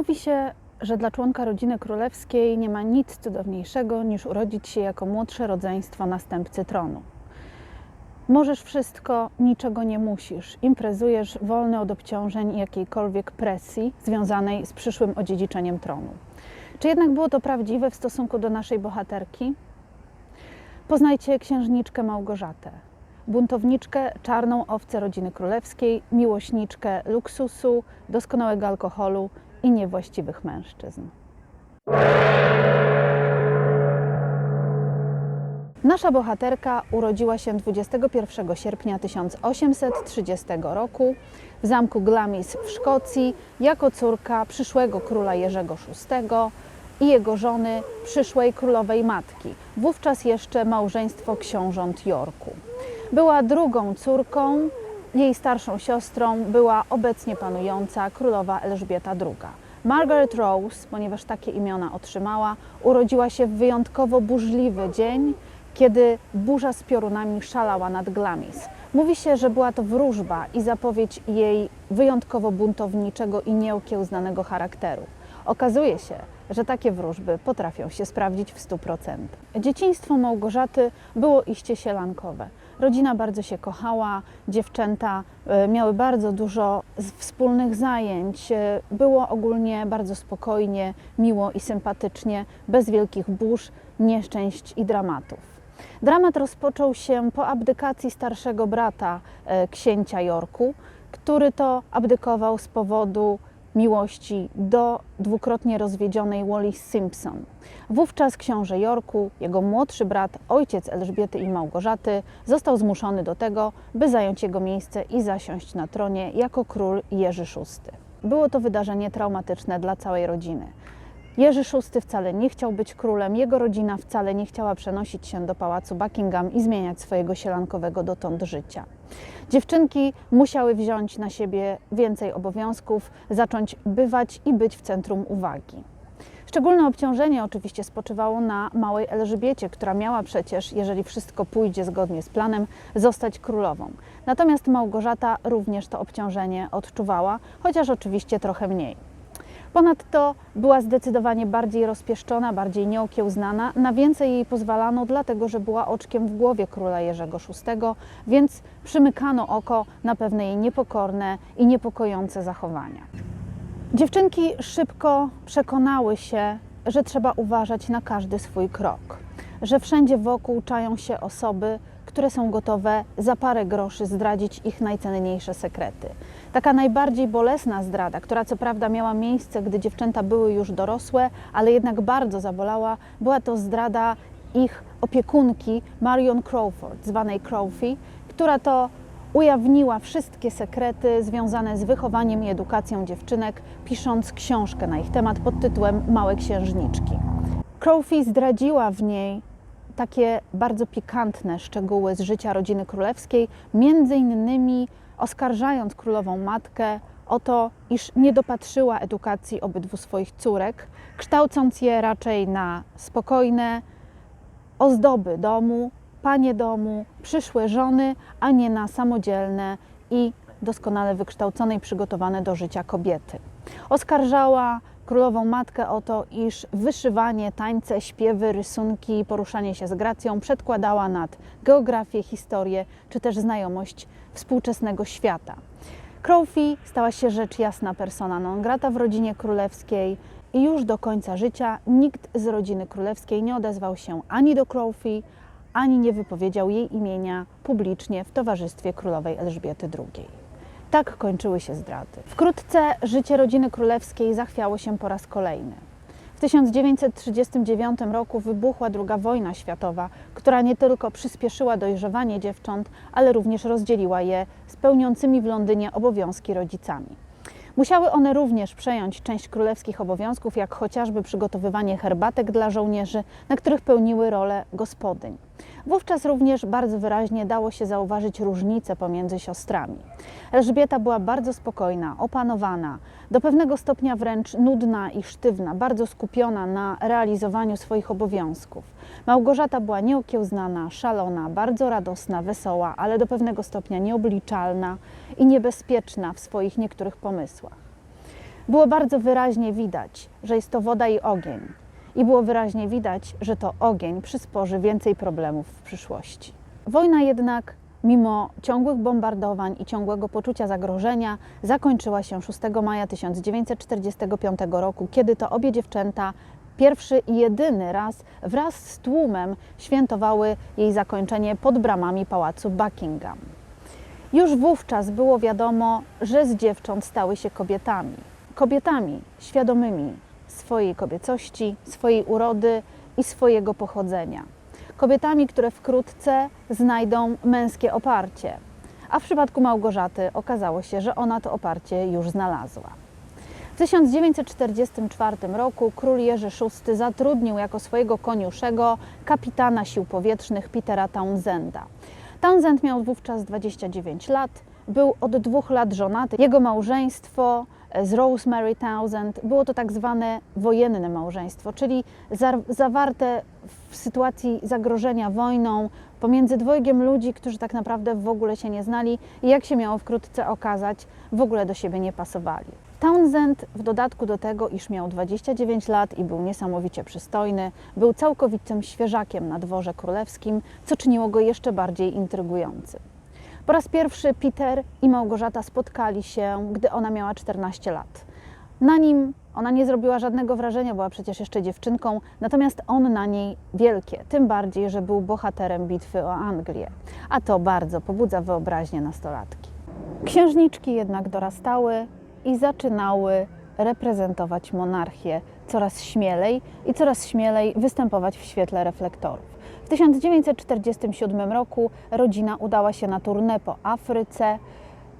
Mówi się, że dla członka rodziny królewskiej nie ma nic cudowniejszego niż urodzić się jako młodsze rodzeństwo następcy tronu. Możesz wszystko, niczego nie musisz. Imprezujesz wolny od obciążeń i jakiejkolwiek presji związanej z przyszłym odziedziczeniem tronu. Czy jednak było to prawdziwe w stosunku do naszej bohaterki? Poznajcie księżniczkę Małgorzatę, buntowniczkę, czarną owcę rodziny królewskiej, miłośniczkę luksusu, doskonałego alkoholu i niewłaściwych mężczyzn. Nasza bohaterka urodziła się 21 sierpnia 1830 roku w zamku Glamis w Szkocji jako córka przyszłego króla Jerzego VI i jego żony, przyszłej królowej matki, wówczas jeszcze małżeństwo książąt Yorku. Była drugą córką, jej starszą siostrą była obecnie panująca królowa Elżbieta II. Margaret Rose, ponieważ takie imiona otrzymała, urodziła się w wyjątkowo burzliwy dzień, kiedy burza z piorunami szalała nad Glamis. Mówi się, że była to wróżba i zapowiedź jej wyjątkowo buntowniczego i nieokiełznanego charakteru. Okazuje się, że takie wróżby potrafią się sprawdzić w 100%. Dzieciństwo Małgorzaty było iście sielankowe. Rodzina bardzo się kochała, dziewczęta e, miały bardzo dużo wspólnych zajęć. e, Było ogólnie bardzo spokojnie, miło i sympatycznie, bez wielkich burz, nieszczęść i dramatów. Dramat rozpoczął się po abdykacji starszego brata e, księcia Yorku, który to abdykował z powodu miłości do dwukrotnie rozwiedzionej Wallis Simpson. Wówczas książę Yorku, jego młodszy brat, ojciec Elżbiety i Małgorzaty, został zmuszony do tego, by zająć jego miejsce i zasiąść na tronie jako król Jerzy VI. Było to wydarzenie traumatyczne dla całej rodziny. Jerzy VI wcale nie chciał być królem, jego rodzina wcale nie chciała przenosić się do pałacu Buckingham i zmieniać swojego sielankowego dotąd życia. Dziewczynki musiały wziąć na siebie więcej obowiązków, zacząć bywać i być w centrum uwagi. Szczególne obciążenie oczywiście spoczywało na małej Elżbiecie, która miała przecież, jeżeli wszystko pójdzie zgodnie z planem, zostać królową. Natomiast Małgorzata również to obciążenie odczuwała, chociaż oczywiście trochę mniej. Ponadto była zdecydowanie bardziej rozpieszczona, bardziej nieokiełznana, na więcej jej pozwalano, dlatego że była oczkiem w głowie króla Jerzego VI, więc przymykano oko na pewne jej niepokorne i niepokojące zachowania. Dziewczynki szybko przekonały się, że trzeba uważać na każdy swój krok, że wszędzie wokół czają się osoby, które są gotowe za parę groszy zdradzić ich najcenniejsze sekrety. Taka najbardziej bolesna zdrada, która co prawda miała miejsce, gdy dziewczęta były już dorosłe, ale jednak bardzo zabolała, była to zdrada ich opiekunki Marion Crawford, zwanej Crowfie, która to ujawniła wszystkie sekrety związane z wychowaniem i edukacją dziewczynek, pisząc książkę na ich temat pod tytułem Małe Księżniczki. Crowfie zdradziła w niej takie bardzo pikantne szczegóły z życia rodziny królewskiej, między innymi oskarżając królową matkę o to, iż nie dopatrzyła edukacji obydwu swoich córek, kształcąc je raczej na spokojne ozdoby domu, panie domu, przyszłe żony, a nie na samodzielne i doskonale wykształcone i przygotowane do życia kobiety. Oskarżała królową matkę o to, iż wyszywanie, tańce, śpiewy, rysunki poruszanie się z gracją przedkładała nad geografię, historię czy też znajomość współczesnego świata. Crowfie stała się rzecz jasna persona non grata w rodzinie królewskiej i już do końca życia nikt z rodziny królewskiej nie odezwał się ani do Crowfie, ani nie wypowiedział jej imienia publicznie w towarzystwie królowej Elżbiety II. Tak kończyły się zdrady. Wkrótce życie rodziny królewskiej zachwiało się po raz kolejny. W 1939 roku wybuchła II wojna światowa, która nie tylko przyspieszyła dojrzewanie dziewcząt, ale również rozdzieliła je z pełniącymi w Londynie obowiązki rodzicami. Musiały one również przejąć część królewskich obowiązków, jak chociażby przygotowywanie herbatek dla żołnierzy, na których pełniły rolę gospodyń. Wówczas również bardzo wyraźnie dało się zauważyć różnice pomiędzy siostrami. Elżbieta była bardzo spokojna, opanowana, do pewnego stopnia wręcz nudna i sztywna, bardzo skupiona na realizowaniu swoich obowiązków. Małgorzata była nieokiełznana, szalona, bardzo radosna, wesoła, ale do pewnego stopnia nieobliczalna i niebezpieczna w swoich niektórych pomysłach. Było bardzo wyraźnie widać, że jest to woda i ogień. I było wyraźnie widać, że to ogień przysporzy więcej problemów w przyszłości. Wojna jednak, mimo ciągłych bombardowań i ciągłego poczucia zagrożenia, zakończyła się 6 maja 1945 roku, kiedy to obie dziewczęta pierwszy i jedyny raz wraz z tłumem świętowały jej zakończenie pod bramami pałacu Buckingham. Już wówczas było wiadomo, że z dziewcząt stały się kobietami. Kobietami świadomymi swojej kobiecości, swojej urody i swojego pochodzenia. Kobietami, które wkrótce znajdą męskie oparcie. A w przypadku Małgorzaty okazało się, że ona to oparcie już znalazła. W 1944 roku król Jerzy VI zatrudnił jako swojego koniuszego kapitana sił powietrznych Petera Townsenda. Townsend miał wówczas 29 lat, był od dwóch lat żonaty. Jego małżeństwo z Rosemary Townsend było to tak zwane wojenne małżeństwo, czyli za, zawarte w sytuacji zagrożenia wojną pomiędzy dwojgiem ludzi, którzy tak naprawdę w ogóle się nie znali i jak się miało wkrótce okazać, w ogóle do siebie nie pasowali. Townsend w dodatku do tego, iż miał 29 lat i był niesamowicie przystojny, był całkowitym świeżakiem na dworze królewskim, co czyniło go jeszcze bardziej intrygującym. Po raz pierwszy Peter i Małgorzata spotkali się, gdy ona miała 14 lat. Na nim ona nie zrobiła żadnego wrażenia, była przecież jeszcze dziewczynką, natomiast on na niej wielkie, tym bardziej, że był bohaterem bitwy o Anglię, a to bardzo pobudza wyobraźnię nastolatki. Księżniczki jednak dorastały i zaczynały reprezentować monarchię coraz śmielej i coraz śmielej występować w świetle reflektorów. W 1947 roku rodzina udała się na turnę po Afryce,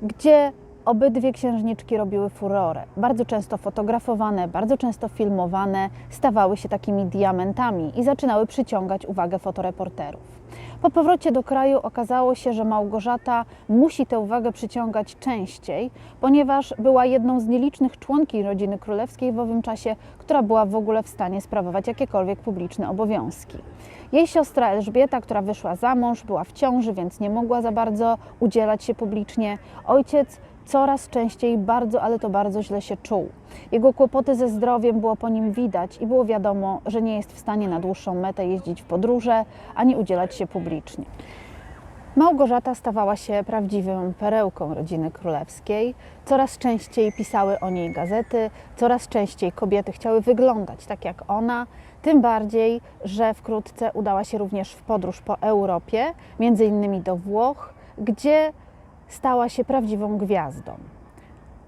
gdzie obydwie księżniczki robiły furorę. Bardzo często fotografowane, bardzo często filmowane, stawały się takimi diamentami i zaczynały przyciągać uwagę fotoreporterów. Po powrocie do kraju okazało się, że Małgorzata musi tę uwagę przyciągać częściej, ponieważ była jedną z nielicznych członkiń rodziny królewskiej w owym czasie, która była w ogóle w stanie sprawować jakiekolwiek publiczne obowiązki. Jej siostra Elżbieta, która wyszła za mąż, była w ciąży, więc nie mogła za bardzo udzielać się publicznie. Ojciec coraz częściej bardzo, ale to bardzo źle się czuł. Jego kłopoty ze zdrowiem było po nim widać i było wiadomo, że nie jest w stanie na dłuższą metę jeździć w podróże ani udzielać się publicznie. Małgorzata stawała się prawdziwą perełką rodziny królewskiej. Coraz częściej pisały o niej gazety, coraz częściej kobiety chciały wyglądać tak jak ona. Tym bardziej, że wkrótce udała się również w podróż po Europie, między innymi do Włoch, gdzie stała się prawdziwą gwiazdą.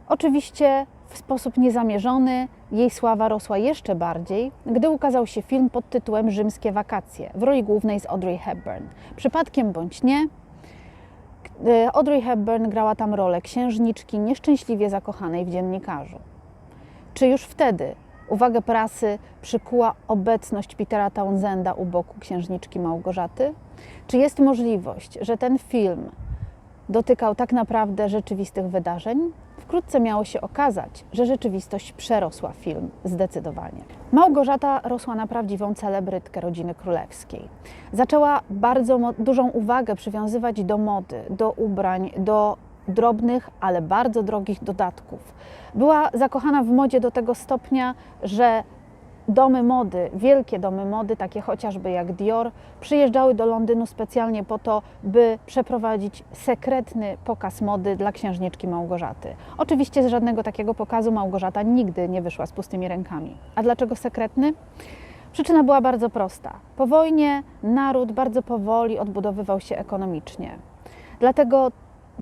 Oczywiście w sposób niezamierzony jej sława rosła jeszcze bardziej, gdy ukazał się film pod tytułem Rzymskie wakacje w roli głównej z Audrey Hepburn. Przypadkiem bądź nie, Audrey Hepburn grała tam rolę księżniczki nieszczęśliwie zakochanej w dziennikarzu. Czy już wtedy uwagę prasy przykuła obecność Petera Townsenda u boku księżniczki Małgorzaty? Czy jest możliwość, że ten film dotykał tak naprawdę rzeczywistych wydarzeń? Wkrótce miało się okazać, że rzeczywistość przerosła film zdecydowanie. Małgorzata rosła na prawdziwą celebrytkę rodziny królewskiej. Zaczęła bardzo dużą uwagę przywiązywać do mody, do ubrań, do drobnych, ale bardzo drogich dodatków. Była zakochana w modzie do tego stopnia, że domy mody, wielkie domy mody, takie chociażby jak Dior, przyjeżdżały do Londynu specjalnie po to, by przeprowadzić sekretny pokaz mody dla księżniczki Małgorzaty. Oczywiście z żadnego takiego pokazu Małgorzata nigdy nie wyszła z pustymi rękami. A dlaczego sekretny? Przyczyna była bardzo prosta. Po wojnie naród bardzo powoli odbudowywał się ekonomicznie. Dlatego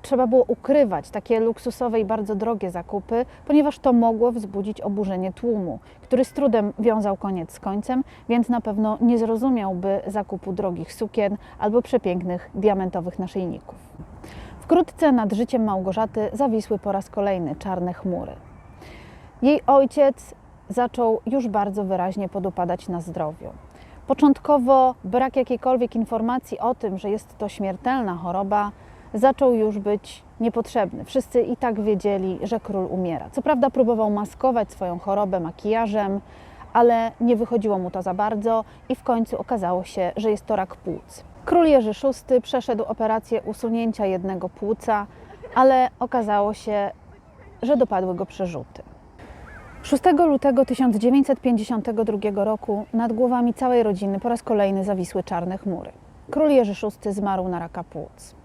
trzeba było ukrywać takie luksusowe i bardzo drogie zakupy, ponieważ to mogło wzbudzić oburzenie tłumu, który z trudem wiązał koniec z końcem, więc na pewno nie zrozumiałby zakupu drogich sukien albo przepięknych diamentowych naszyjników. Wkrótce nad życiem Małgorzaty zawisły po raz kolejny czarne chmury. Jej ojciec zaczął już bardzo wyraźnie podupadać na zdrowiu. Początkowo brak jakiejkolwiek informacji o tym, że jest to śmiertelna choroba, zaczął już być niepotrzebny. Wszyscy i tak wiedzieli, że król umiera. Co prawda próbował maskować swoją chorobę makijażem, ale nie wychodziło mu to za bardzo i w końcu okazało się, że jest to rak płuc. Król Jerzy VI przeszedł operację usunięcia jednego płuca, ale okazało się, że dopadły go przerzuty. 6 lutego 1952 roku nad głowami całej rodziny po raz kolejny zawisły czarne chmury. Król Jerzy VI zmarł na raka płuc.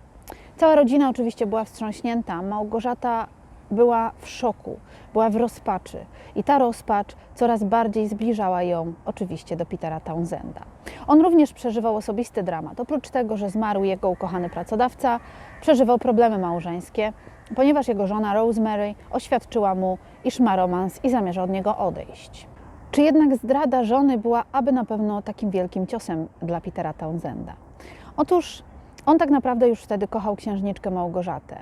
Cała rodzina oczywiście była wstrząśnięta. Małgorzata była w szoku, była w rozpaczy i ta rozpacz coraz bardziej zbliżała ją oczywiście do Petera Townsenda. On również przeżywał osobisty dramat. Oprócz tego, że zmarł jego ukochany pracodawca, przeżywał problemy małżeńskie, ponieważ jego żona Rosemary oświadczyła mu, iż ma romans i zamierza od niego odejść. Czy jednak zdrada żony była aby na pewno takim wielkim ciosem dla Petera Townsenda? Otóż on tak naprawdę już wtedy kochał księżniczkę Małgorzatę.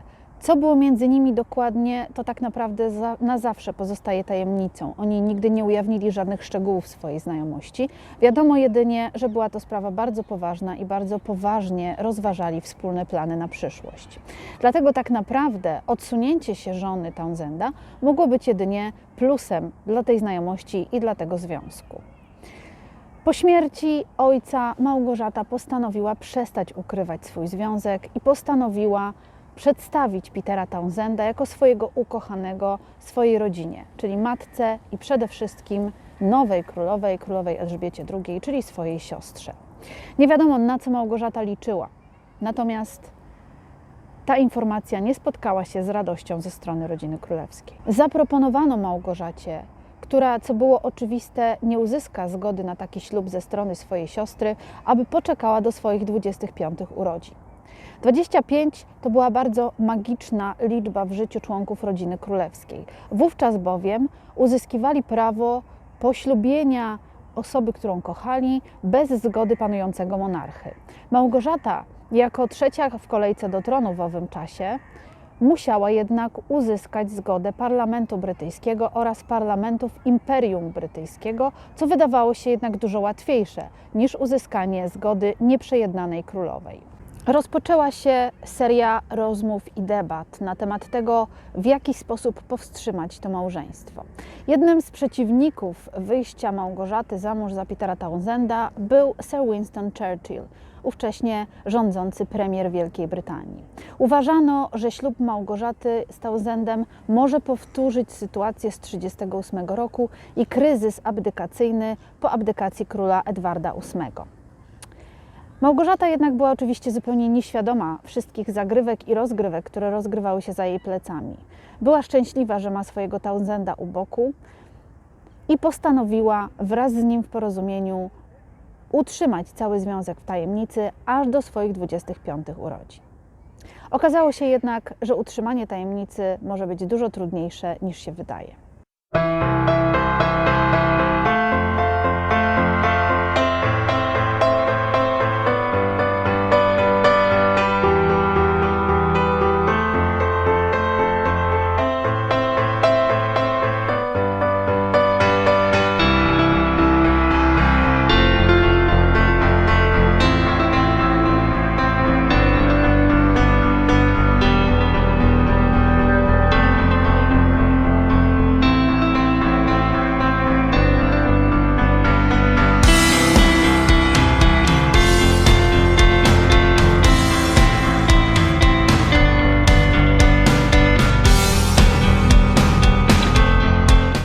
Co było między nimi dokładnie, to tak naprawdę za, na zawsze pozostaje tajemnicą. Oni nigdy nie ujawnili żadnych szczegółów swojej znajomości. Wiadomo jedynie, że była to sprawa bardzo poważna i bardzo poważnie rozważali wspólne plany na przyszłość. Dlatego tak naprawdę odsunięcie się żony Townsenda mogło być jedynie plusem dla tej znajomości i dla tego związku. Po śmierci ojca Małgorzata postanowiła przestać ukrywać swój związek i postanowiła przedstawić Petera Townsenda jako swojego ukochanego swojej rodzinie, czyli matce i przede wszystkim nowej królowej, królowej Elżbiecie II, czyli swojej siostrze. Nie wiadomo na co Małgorzata liczyła, natomiast ta informacja nie spotkała się z radością ze strony rodziny królewskiej. Zaproponowano Małgorzacie która, co było oczywiste, nie uzyska zgody na taki ślub ze strony swojej siostry, aby poczekała do swoich 25 urodzin. 25 to była bardzo magiczna liczba w życiu członków rodziny królewskiej. Wówczas bowiem uzyskiwali prawo poślubienia osoby, którą kochali, bez zgody panującego monarchy. Małgorzata, jako trzecia w kolejce do tronu w owym czasie, musiała jednak uzyskać zgodę parlamentu brytyjskiego oraz parlamentów Imperium Brytyjskiego, co wydawało się jednak dużo łatwiejsze niż uzyskanie zgody nieprzejednanej królowej. Rozpoczęła się seria rozmów i debat na temat tego, w jaki sposób powstrzymać to małżeństwo. Jednym z przeciwników wyjścia Małgorzaty za mąż za Petera Townsenda był Sir Winston Churchill, ówcześnie rządzący premier Wielkiej Brytanii. Uważano, że ślub Małgorzaty z Townsendem może powtórzyć sytuację z 1938 roku i kryzys abdykacyjny po abdykacji króla Edwarda VIII. Małgorzata jednak była oczywiście zupełnie nieświadoma wszystkich zagrywek i rozgrywek, które rozgrywały się za jej plecami. Była szczęśliwa, że ma swojego Townsenda u boku i postanowiła wraz z nim w porozumieniu utrzymać cały związek w tajemnicy aż do swoich 25 urodzin. Okazało się jednak, że utrzymanie tajemnicy może być dużo trudniejsze niż się wydaje.